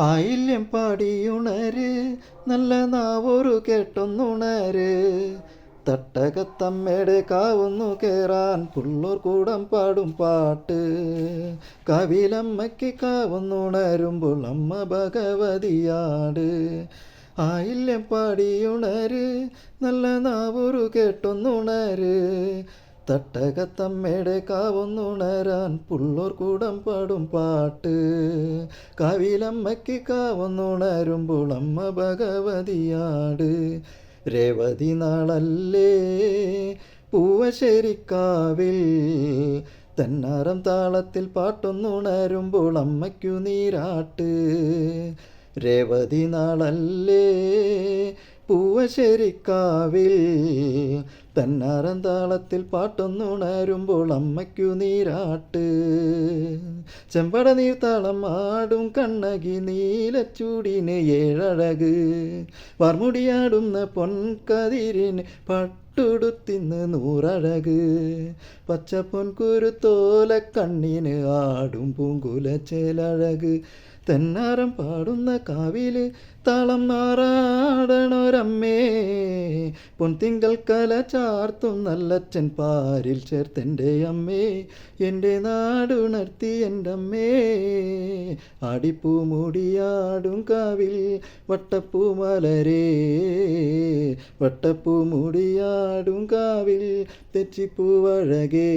ആയില്യം പാടിയുണര് നല്ല നാവൊരു കേട്ടൊന്നുണര്. തട്ടകത്തമ്മയുടെ കാവുന്നു കേറാൻ പുള്ളൂർ കൂടം പാടും പാട്ട്. കവിലമ്മയ്ക്ക് കാവുന്നുണരുമ്പോൾ അമ്മ ഭഗവതിയാട്. ആയില്യം പാടിയുണര് നല്ല നാവൊരു കേട്ടൊന്നുണര്. തട്ടകത്തമ്മയുടെ കാവൊന്നുണരാൻ പുള്ളൂർ കൂടം പാടും പാട്ട്. കാവിലമ്മയ്ക്ക് കാവുന്നുണരുമ്പോൾ അമ്മ ഭഗവതിയാട്. രേവതി നാളല്ലേ പൂവശ്ശേരിക്കാവിൽ തെന്നാറം താളത്തിൽ പാട്ടൊന്നുണരുമ്പോൾ അമ്മയ്ക്കു നീരാട്ട്. രേവതി നാളല്ലേ പൂവശ്ശേരിക്കാവിൽ തന്നാരന്താളത്തിൽ പാട്ടൊന്നുണരുമ്പോൾ അമ്മയ്ക്കു നീരാട്ട്. ചെമ്പട നീർത്താളം ആടും കണ്ണകി നീലച്ചൂടിന് ഏഴഴക്. വർമുടിയാടുന്ന പൊൻകതിരിന് പട്ടുടുത്തിന്ന് നൂറഴക്. പച്ച പൊൻകുരുത്തോല കണ്ണിന് ആടും പൂങ്കുലച്ചേലഴക് തെന്നാരം പാടുന്ന കാവിൽ താളം നാറാടണൊരമ്മേ. പൊൻതിങ്കൾ കല ചാർത്തും നല്ലച്ഛൻ പാരിൽ ചേർത്തെന്റെ അമ്മേ. എന്റെ നാടുണർത്തി എന്റെ അമ്മേ ആടിപ്പൂ മൂടിയാടും കാവിൽ വട്ടപ്പൂ മലരേ. വട്ടപ്പൂ മൂടിയാടും കാവിൽ തെച്ചിപ്പൂവഴകേ